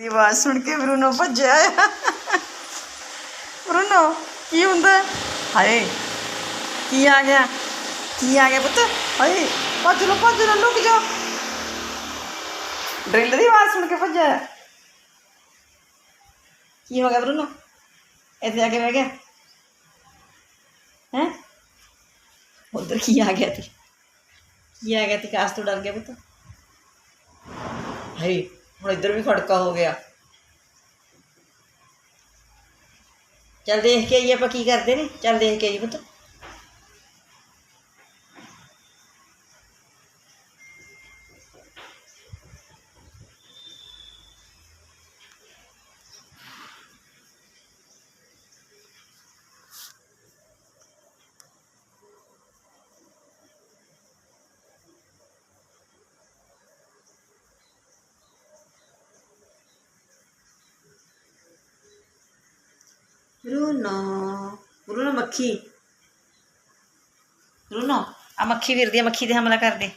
ਦੀ ਆਵਾਜ਼ ਸੁਣ ਕੇ ਬਰੂਨੋ ਭੱਜਿਆ ਆ। ਬਰੂਨੋ, ਕੀ ਹੁੰਦਾ? ਹਾਏ, ਕੀ ਆ ਗਿਆ? ਕੀ ਆ ਗਿਆ ਪੁੱਤ? ਹਾਏ, ਭੱਜ ਲੋ ਭੱਜ ਲੋ ਲੁਕ ਜਾ। ਡਰਿਲ ਦੀ ਆਵਾਜ਼ ਸੁਣ ਕੇ ਭੱਜਿਆ ਕੀ ਹੋ ਗਿਆ ਬਰੂਨੋ? ਇੱਥੇ ਆ ਕੇ ਬਹਿ ਗਿਆ? ਹੈ? ਉਧਰ ਕੀ ਆ ਗਿਆ ਤੀ? ਕੀ ਆ ਗਿਆ ਤੀ ਕਾਸ ਤੋਂ ਡਰ ਗਿਆ ਪੁੱਤ? ਹਾਏ। ਹੁਣ ਇੱਧਰ ਵੀ ਖੜਕਾ ਹੋ ਗਿਆ। ਚੱਲ ਦੇਖ ਕੇ ਆਈਏ ਆਪਾਂ ਕੀ ਕਰਦੇ ਨੇ। ਚੱਲ ਦੇਖ ਕੇ ਆਈਏ ਪੁੱਤ। ਬਰੂਨੋ ਬਰੂਨੋ ਮੱਖੀ। ਬਰੂਨੋ ਆ ਮੱਖੀ ਫਿਰਦੀ ਆ ਮੱਖੀ ਤੇ ਹਮਲਾ ਕਰ ਦੇ